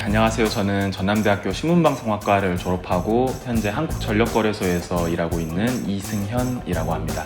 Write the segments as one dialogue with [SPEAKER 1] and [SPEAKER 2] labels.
[SPEAKER 1] 안녕하세요. 저는 전남대학교 신문방송학과를 졸업하고 현재 한국전력거래소에서 일하고 있는 이승현이라고 합니다.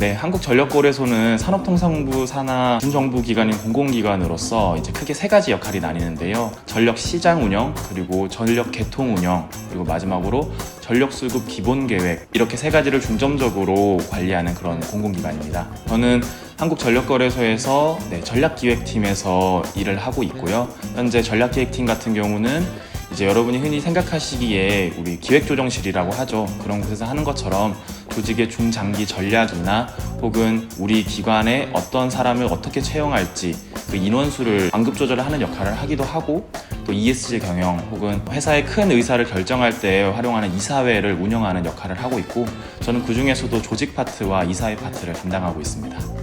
[SPEAKER 1] 네, 한국전력거래소는 산업통상부 산하 준정부 기관인 공공기관으로서 이제 크게 세 가지 역할이 나뉘는데요. 전력 시장 운영, 그리고 전력 개통 운영, 그리고 마지막으로 전력 수급 기본 계획 이렇게 세 가지를 중점적으로 관리하는 그런 공공기관입니다. 저는 한국전력거래소에서 네, 전략기획팀에서 일을 하고 있고요. 현재 전략기획팀 같은 경우는 이제 여러분이 흔히 생각하시기에 우리 기획조정실이라고 하죠. 그런 곳에서 하는 것처럼 조직의 중장기 전략이나 혹은 우리 기관에 어떤 사람을 어떻게 채용할지 그 인원수를 완급 조절을 하는 역할을 하기도 하고 또 ESG 경영 혹은 회사의 큰 의사를 결정할 때 활용하는 이사회를 운영하는 역할을 하고 있고 저는 그 중에서도 조직 파트와 이사회 파트를 담당하고 있습니다.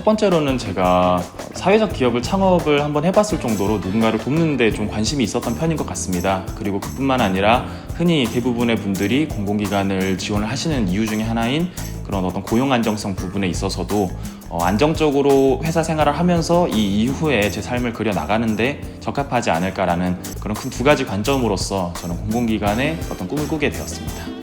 [SPEAKER 1] 첫 번째로는 제가 사회적 기업을 창업을 한번 해봤을 정도로 누군가를 돕는데 좀 관심이 있었던 편인 것 같습니다. 그리고 그뿐만 아니라 흔히 대부분의 분들이 공공기관을 지원을 하시는 이유 중에 하나인 그런 어떤 고용 안정성 부분에 있어서도 어, 안정적으로 회사 생활을 하면서 이 이후에 제 삶을 그려 나가는데 적합하지 않을까라는 그런 큰 두 가지 관점으로서 저는 공공기관의 어떤 꿈을 꾸게 되었습니다.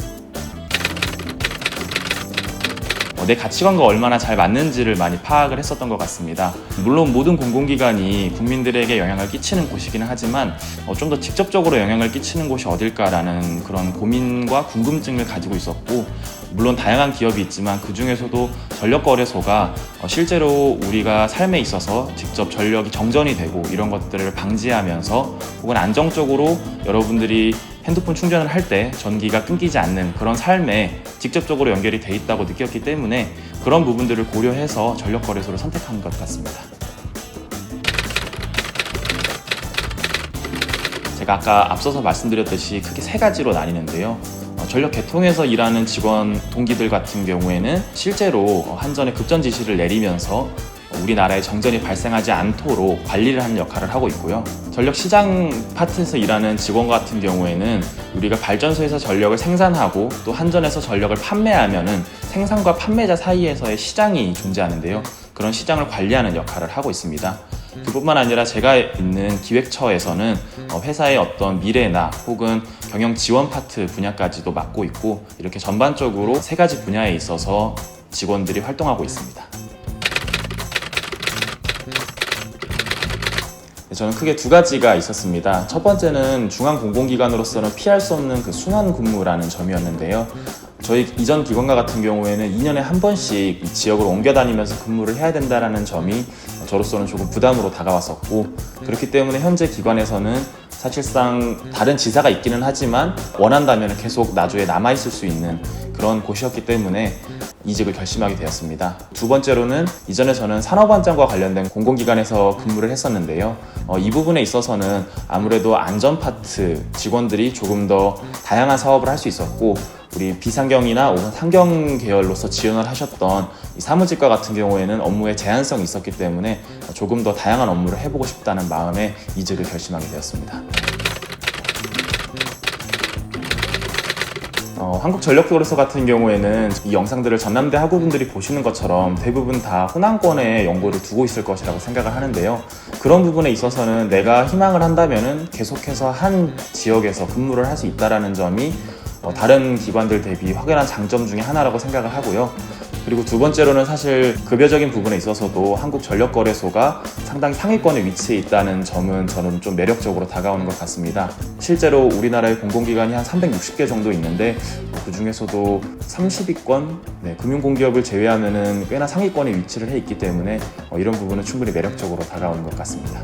[SPEAKER 1] 내 가치관과 얼마나 잘 맞는지를 많이 파악을 했었던 것 같습니다. 물론 모든 공공기관이 국민들에게 영향을 끼치는 곳이기는 하지만 어, 좀더 직접적으로 영향을 끼치는 곳이 어딜까라는 그런 고민과 궁금증을 가지고 있었고 물론 다양한 기업이 있지만 그 중에서도 전력거래소가 어, 실제로 우리가 삶에 있어서 직접 전력이 정전이 되고 이런 것들을 방지하면서 혹은 안정적으로 여러분들이 핸드폰 충전을 할 때 전기가 끊기지 않는 그런 삶에 직접적으로 연결이 돼 있다고 느꼈기 때문에 그런 부분들을 고려해서 전력 거래소를 선택한 것 같습니다. 제가 아까 앞서서 말씀드렸듯이 크게 세 가지로 나뉘는데요. 어, 전력 개통에서 일하는 직원 동기들 같은 경우에는 실제로 어, 한전에 급전 지시를 내리면서 우리나라에 정전이 발생하지 않도록 관리를 하는 역할을 하고 있고요. 전력 시장 파트에서 일하는 직원 같은 경우에는 우리가 발전소에서 전력을 생산하고 또 한전에서 전력을 판매하면은 생산과 판매자 사이에서의 시장이 존재하는데요. 그런 시장을 관리하는 역할을 하고 있습니다. 그뿐만 아니라 제가 있는 기획처에서는 어, 회사의 어떤 미래나 혹은 경영 지원 파트 분야까지도 맡고 있고 이렇게 전반적으로 세 가지 분야에 있어서 직원들이 활동하고 있습니다. 저는 크게 두 가지가 있었습니다. 첫 번째는 중앙 공공기관으로서는 피할 수 없는 그 순환 근무라는 점이었는데요. 저희 이전 기관과 같은 경우에는 2년에 한 번씩 이 지역으로 옮겨 다니면서 근무를 해야 된다는 점이 저로서는 조금 부담으로 다가왔었고 그렇기 때문에 현재 기관에서는 사실상 다른 지사가 있기는 하지만 원한다면 계속 나주에 남아 있을 수 있는 그런 곳이었기 때문에 이직을 결심하게 되었습니다. 두 번째로는 이전에 저는 산업안전과 관련된 공공기관에서 근무를 했었는데요. 어, 이 부분에 있어서는 아무래도 안전 파트 직원들이 조금 더 다양한 사업을 할 수 있었고 우리 비상경이나 혹은 상경 계열로서 지원을 하셨던 이 사무직과 같은 경우에는 업무에 제한성이 있었기 때문에 조금 더 다양한 업무를 해보고 싶다는 마음에 이직을 결심하게 되었습니다. 어, 한국전력거래소 같은 경우에는 이 영상들을 전남대 학우분들이 보시는 것처럼 대부분 다 호남권에 연고를 두고 있을 것이라고 생각을 하는데요. 그런 부분에 있어서는 내가 희망을 한다면은 계속해서 한 지역에서 근무를 할 수 있다라는 점이 어, 다른 기관들 대비 확연한 장점 중에 하나라고 생각을 하고요. 그리고 두 번째로는 사실 급여적인 부분에 있어서도 한국전력거래소가 상당히 상위권에 위치해 있다는 점은 저는 좀 매력적으로 다가오는 것 같습니다. 실제로 우리나라의 공공기관이 한 360개 정도 있는데 그 중에서도 30위권 네, 금융공기업을 제외하면은 꽤나 상위권에 위치를 해 있기 때문에 어, 이런 부분은 충분히 매력적으로 다가오는 것 같습니다.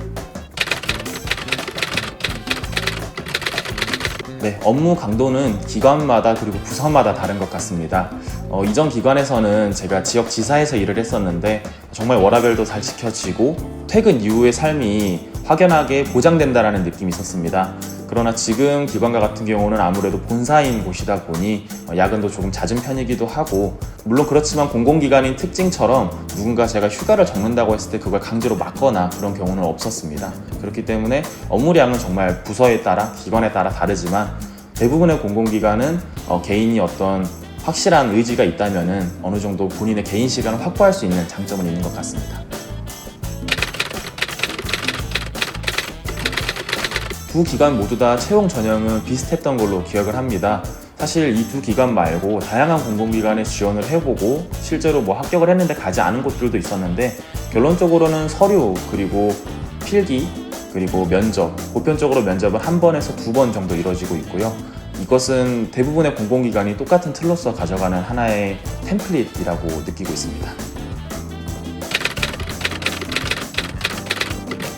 [SPEAKER 1] 네, 업무 강도는 기관마다 그리고 부서마다 다른 것 같습니다. 어, 이전 기관에서는 제가 지역 지사에서 일을 했었는데 정말 워라밸도 잘 지켜지고 퇴근 이후의 삶이 확연하게 보장된다라는 느낌이 있었습니다. 그러나 지금 기관과 같은 경우는 아무래도 본사인 곳이다 보니 어, 야근도 조금 잦은 편이기도 하고 물론 그렇지만 공공기관인 특징처럼 누군가 제가 휴가를 적는다고 했을 때 그걸 강제로 막거나 그런 경우는 없었습니다. 그렇기 때문에 업무량은 정말 부서에 따라 기관에 따라 다르지만 대부분의 공공기관은 어, 개인이 어떤 확실한 의지가 있다면은 어느 정도 본인의 개인 시간을 확보할 수 있는 장점은 있는 것 같습니다. 두 기관 모두 다 채용 전형은 비슷했던 걸로 기억을 합니다. 사실 이 두 기관 말고 다양한 공공기관에 지원을 해보고 실제로 뭐 합격을 했는데 가지 않은 곳들도 있었는데 결론적으로는 서류 그리고 필기 그리고 면접 보편적으로 면접은 한 번에서 두 번 정도 이루어지고 있고요. 이것은 대부분의 공공기관이 똑같은 틀로서 가져가는 하나의 템플릿이라고 느끼고 있습니다.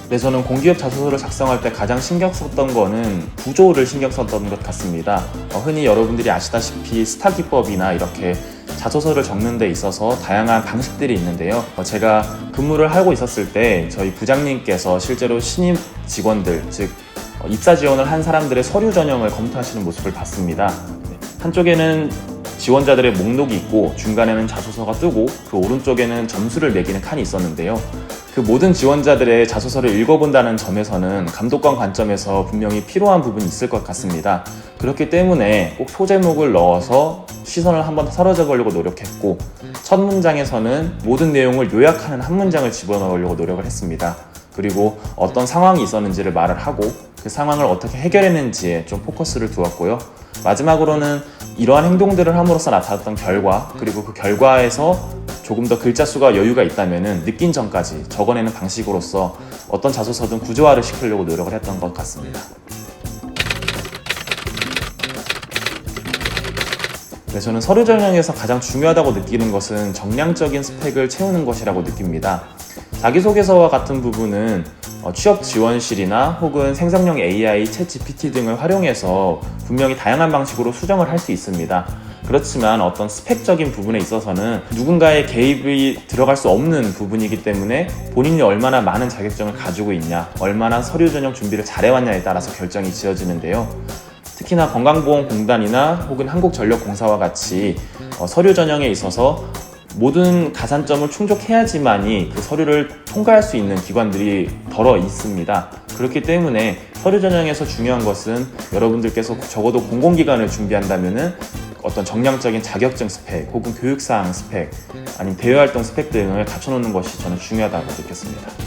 [SPEAKER 1] 네, 저는 공기업 자소서를 작성할 때 가장 신경 썼던 거는 구조를 신경 썼던 것 같습니다. 어, 흔히 여러분들이 아시다시피 스타 기법이나 이렇게 자소서를 적는 데 있어서 다양한 방식들이 있는데요. 어, 제가 근무를 하고 있었을 때 저희 부장님께서 실제로 신입 직원들, 즉 어, 입사 지원을 한 사람들의 서류 전형을 검토하시는 모습을 봤습니다. 네, 한쪽에는 지원자들의 목록이 있고 중간에는 자소서가 뜨고 그 오른쪽에는 점수를 매기는 칸이 있었는데요. 그 모든 지원자들의 자소서를 읽어본다는 점에서는 감독관 관점에서 분명히 필요한 부분이 있을 것 같습니다. 그렇기 때문에 꼭 소제목을 넣어서 시선을 한번 사로잡 으려고 노력했고 첫 문장에서는 모든 내용을 요약하는 한 문장을 집어넣으려고 노력을 했습니다. 그리고 어떤 상황이 있었는지를 말을 하고 그 상황을 어떻게 해결했는지에 좀 포커스를 두었고요. 마지막으로는 이러한 행동들을 함으로써 나타났던 결과 그리고 그 결과에서 조금 더 글자 수가 여유가 있다면 느낀 점까지 적어내는 방식으로서 어떤 자소서든 구조화를 시키려고 노력을 했던 것 같습니다. 네, 저는 서류 전형에서 가장 중요하다고 느끼는 것은 정량적인 스펙을 채우는 것이라고 느낍니다. 자기소개서와 같은 부분은 어, 취업 지원실이나 혹은 생성형 AI, 챗 GPT 등을 활용해서 분명히 다양한 방식으로 수정을 할 수 있습니다. 그렇지만 어떤 스펙적인 부분에 있어서는 누군가의 개입이 들어갈 수 없는 부분이기 때문에 본인이 얼마나 많은 자격증을 가지고 있냐, 얼마나 서류 전형 준비를 잘해왔냐에 따라서 결정이 지어지는데요. 특히나 건강보험공단이나 혹은 한국전력공사와 같이 어, 서류 전형에 있어서 모든 가산점을 충족해야지만이 그 서류를 통과할 수 있는 기관들이 덜어 있습니다. 그렇기 때문에 서류 전형에서 중요한 것은 여러분들께서 적어도 공공기관을 준비한다면은 어떤 정량적인 자격증 스펙 혹은 교육사항 스펙 아니면 대외활동 스펙 등을 갖춰놓는 것이 저는 중요하다고 느꼈습니다.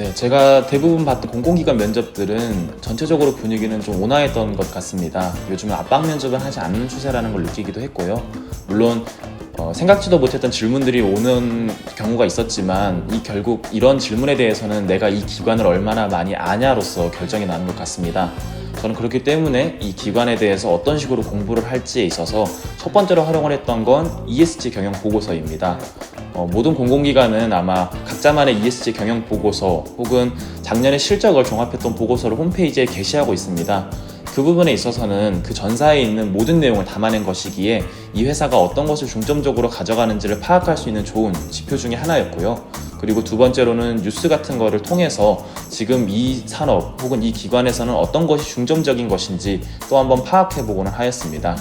[SPEAKER 1] 네, 제가 대부분 봤던 공공기관 면접들은 전체적으로 분위기는 좀 온화했던 것 같습니다. 요즘은 압박 면접을 하지 않는 추세라는 걸 느끼기도 했고요. 물론 어, 생각지도 못했던 질문들이 오는 경우가 있었지만 이 결국 이런 질문에 대해서는 내가 이 기관을 얼마나 많이 아냐로서 결정이 나는 것 같습니다. 저는 그렇기 때문에 이 기관에 대해서 어떤 식으로 공부를 할지에 있어서 첫 번째로 활용을 했던 건 ESG 경영 보고서입니다. 어, 모든 공공기관은 아마 각자만의 ESG 경영 보고서 혹은 작년의 실적을 종합했던 보고서를 홈페이지에 게시하고 있습니다. 그 부분에 있어서는 그 전사에 있는 모든 내용을 담아낸 것이기에 이 회사가 어떤 것을 중점적으로 가져가는지를 파악할 수 있는 좋은 지표 중의 하나였고요. 그리고 두 번째로는 뉴스 같은 거를 통해서 지금 이 산업 혹은 이 기관에서는 어떤 것이 중점적인 것인지 또 한번 파악해 보고는 하였습니다.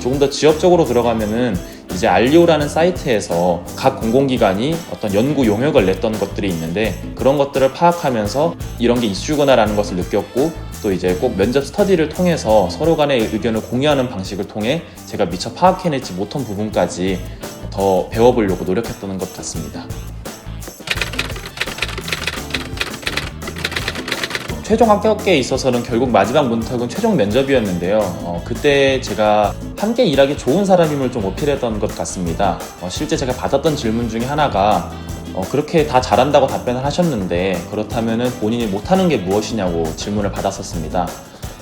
[SPEAKER 1] 조금 더 지역적으로 들어가면은 이제 알리오라는 사이트에서 각 공공기관이 어떤 연구 용역을 냈던 것들이 있는데 그런 것들을 파악하면서 이런 게 이슈구나라는 것을 느꼈고 또 이제 꼭 면접 스터디를 통해서 서로 간의 의견을 공유하는 방식을 통해 제가 미처 파악해내지 못한 부분까지 더 배워보려고 노력했던 것 같습니다. 최종 합격에 있어서는 결국 마지막 문턱은 최종 면접이었는데요. 어, 그때 제가 함께 일하기 좋은 사람임을 좀 어필했던 것 같습니다. 어, 실제 제가 받았던 질문 중에 하나가 어, 그렇게 다 잘한다고 답변을 하셨는데 그렇다면 본인이 못하는 게 무엇이냐고 질문을 받았었습니다.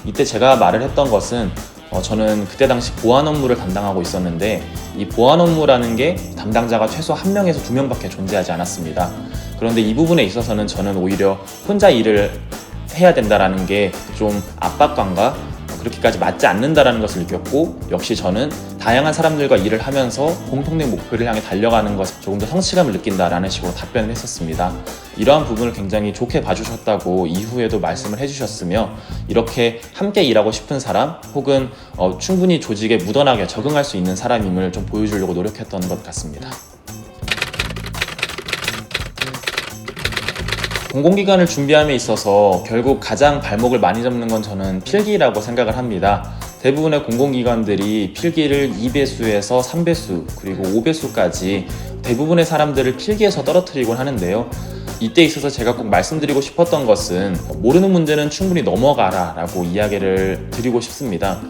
[SPEAKER 1] 이때 제가 말을 했던 것은 어, 저는 그때 당시 보안 업무를 담당하고 있었는데 이 보안 업무라는 게 담당자가 최소 한 명에서 두 명밖에 존재하지 않았습니다. 그런데 이 부분에 있어서는 저는 오히려 혼자 일을 해야 된다라는 게 좀 압박감과 그렇게까지 맞지 않는다라는 것을 느꼈고 역시 저는 다양한 사람들과 일을 하면서 공통된 목표를 향해 달려가는 것에 조금 더 성취감을 느낀다라는 식으로 답변을 했었습니다. 이러한 부분을 굉장히 좋게 봐주셨다고 이후에도 말씀을 해주셨으며 이렇게 함께 일하고 싶은 사람 혹은 어, 충분히 조직에 묻어나게 적응할 수 있는 사람임을 좀 보여주려고 노력했던 것 같습니다. 공공기관을 준비함에 있어서 결국 가장 발목을 많이 잡는 건 저는 필기라고 생각을 합니다. 대부분의 공공기관들이 필기를 2배수에서 3배수 그리고 5배수까지 대부분의 사람들을 필기에서 떨어뜨리곤 하는데요. 이때 있어서 제가 꼭 말씀드리고 싶었던 것은 모르는 문제는 충분히 넘어가라 라고 이야기를 드리고 싶습니다.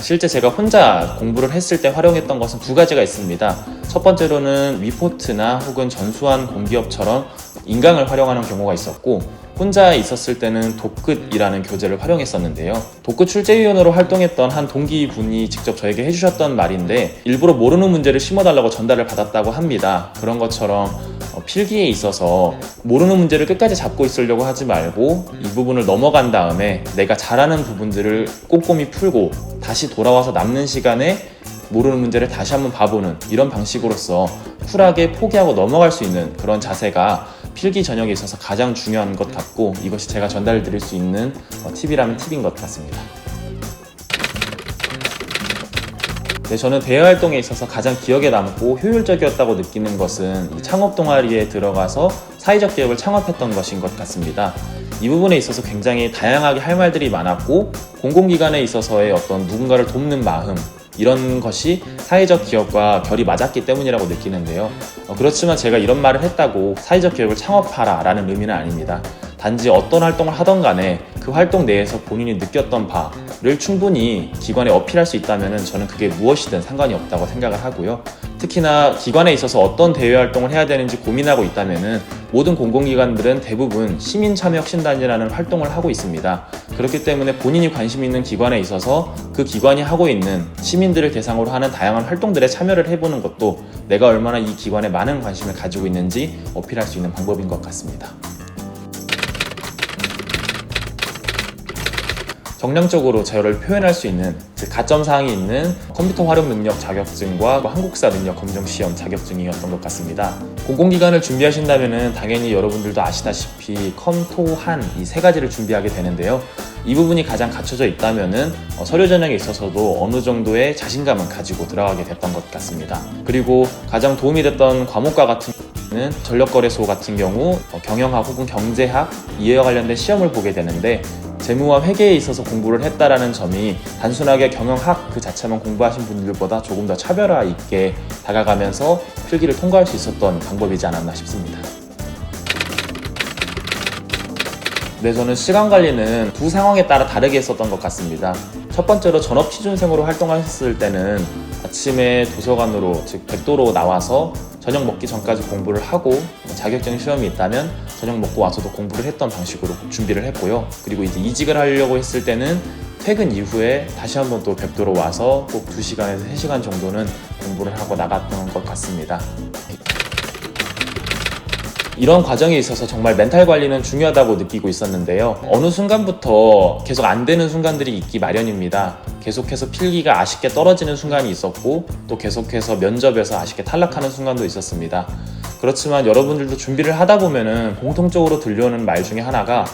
[SPEAKER 1] 실제 제가 혼자 공부를 했을 때 활용했던 것은 두 가지가 있습니다. 첫 번째로는 위포트나 혹은 전수한 공기업처럼 인강을 활용하는 경우가 있었고 혼자 있었을 때는 독끝이라는 교재를 활용했었는데요. 독끝 출제위원으로 활동했던 한 동기분이 직접 저에게 해주셨던 말인데 일부러 모르는 문제를 심어달라고 전달을 받았다고 합니다. 그런 것처럼 어, 필기에 있어서 모르는 문제를 끝까지 잡고 있으려고 하지 말고 이 부분을 넘어간 다음에 내가 잘하는 부분들을 꼼꼼히 풀고 다시 돌아와서 남는 시간에 모르는 문제를 다시 한번 봐보는 이런 방식으로서 쿨하게 포기하고 넘어갈 수 있는 그런 자세가 필기 전형에 있어서 가장 중요한 것 같고 이것이 제가 전달 드릴 수 있는 어, 팁이라면 팁인 것 같습니다. 네, 저는 대외 활동에 있어서 가장 기억에 남고 효율적이었다고 느끼는 것은 이 창업 동아리에 들어가서 사회적 기업을 창업했던 것인 것 같습니다. 이 부분에 있어서 굉장히 다양하게 할 말들이 많았고 공공기관에 있어서의 어떤 누군가를 돕는 마음 이런 것이 사회적 기업과 결이 맞았기 때문이라고 느끼는데요. 어, 그렇지만 제가 이런 말을 했다고 사회적 기업을 창업하라 라는 의미는 아닙니다. 단지 어떤 활동을 하던 간에 그 활동 내에서 본인이 느꼈던 바를 충분히 기관에 어필할 수 있다면 저는 그게 무엇이든 상관이 없다고 생각을 하고요. 특히나 기관에 있어서 어떤 대외 활동을 해야 되는지 고민하고 있다면 모든 공공기관들은 대부분 시민참여혁신단이라는 활동을 하고 있습니다. 그렇기 때문에 본인이 관심 있는 기관에 있어서 그 기관이 하고 있는 시민들을 대상으로 하는 다양한 활동들에 참여를 해보는 것도 내가 얼마나 이 기관에 많은 관심을 가지고 있는지 어필할 수 있는 방법인 것 같습니다. 정량적으로 저를 표현할 수 있는 즉 가점 사항이 있는 컴퓨터 활용 능력 자격증과 한국사 능력 검정 시험 자격증이었던 것 같습니다. 공공기관을 준비하신다면 당연히 여러분들도 아시다시피 컴토한 이 세 가지를 준비하게 되는데요. 이 부분이 가장 갖춰져 있다면은 어, 서류 전형에 있어서도 어느 정도의 자신감은 가지고 들어가게 됐던 것 같습니다. 그리고 가장 도움이 됐던 과목과 같은 는 전력거래소 같은 경우 어, 경영학 혹은 경제학 이해와 관련된 시험을 보게 되는데 재무와 회계에 있어서 공부를 했다라는 점이 단순하게 경영학 그 자체만 공부하신 분들보다 조금 더 차별화 있게 다가가면서 필기를 통과할 수 있었던 방법이지 않았나 싶습니다. 네, 저는 시간 관리는 두 상황에 따라 다르게 했었던 것 같습니다. 첫 번째로 전업 취준생으로 활동하셨을 때는 아침에 도서관으로 즉 백도로 나와서 저녁 먹기 전까지 공부를 하고 뭐 자격증 시험이 있다면 저녁 먹고 와서도 공부를 했던 방식으로 준비를 했고요. 그리고 이제 이직을 하려고 했을 때는 퇴근 이후에 다시 한번 또 백도로 와서 꼭 2시간에서 3시간 정도는 공부를 하고 나갔던 것 같습니다. 이런 과정에 있어서 정말 멘탈 관리는 중요하다고 느끼고 있었는데요. 어느 순간부터 계속 안 되는 순간들이 있기 마련입니다. 계속해서 필기가 아쉽게 떨어지는 순간이 있었고 또 계속해서 면접에서 아쉽게 탈락하는 순간도 있었습니다. 그렇지만 여러분들도 준비를 하다 보면은 공통적으로 들려오는 말 중에 하나가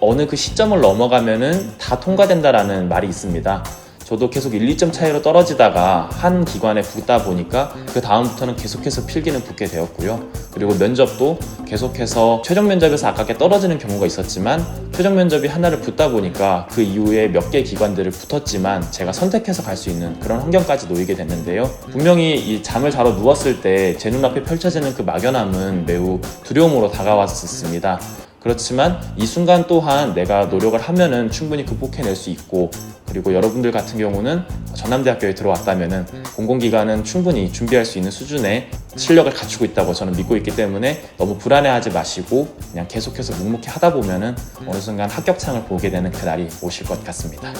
[SPEAKER 1] 어느 그 시점을 넘어가면은 다 통과된다라는 말이 있습니다. 저도 계속 1, 2점 차이로 떨어지다가 한 기관에 붙다 보니까 그 다음부터는 계속해서 필기는 붙게 되었고요. 그리고 면접도 계속해서 최종 면접에서 아깝게 떨어지는 경우가 있었지만 최종 면접이 하나를 붙다 보니까 그 이후에 몇 개 기관들을 붙었지만 제가 선택해서 갈 수 있는 그런 환경까지 놓이게 됐는데요. 분명히 이 잠을 자러 누웠을 때 제 눈앞에 펼쳐지는 그 막연함은 매우 두려움으로 다가왔었습니다. 그렇지만 이 순간 또한 내가 노력을 하면은 충분히 극복해낼 수 있고 그리고 여러분들 같은 경우는 전남대학교에 들어왔다면은 공공기관은 충분히 준비할 수 있는 수준의 실력을 갖추고 있다고 저는 믿고 있기 때문에 너무 불안해하지 마시고 그냥 계속해서 묵묵히 하다 보면은 어느 순간 합격창을 보게 되는 그날이 오실 것 같습니다.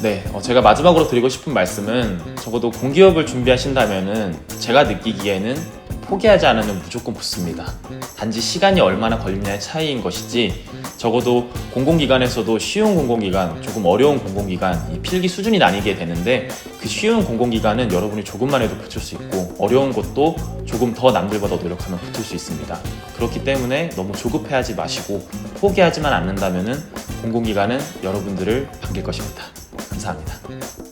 [SPEAKER 1] 네, 어, 제가 마지막으로 드리고 싶은 말씀은 적어도 공기업을 준비하신다면은 제가 느끼기에는 포기하지 않으면 무조건 붙습니다. 단지 시간이 얼마나 걸리냐의 차이인 것이지 적어도 공공기관에서도 쉬운 공공기관, 조금 어려운 공공기관, 이 필기 수준이 나뉘게 되는데 그 쉬운 공공기관은 여러분이 조금만 해도 붙을 수 있고 어려운 곳도 조금 더 남들보다 노력하면 붙을 수 있습니다. 그렇기 때문에 너무 조급해하지 마시고 포기하지만 않는다면 공공기관은 여러분들을 반길 것입니다. 감사합니다.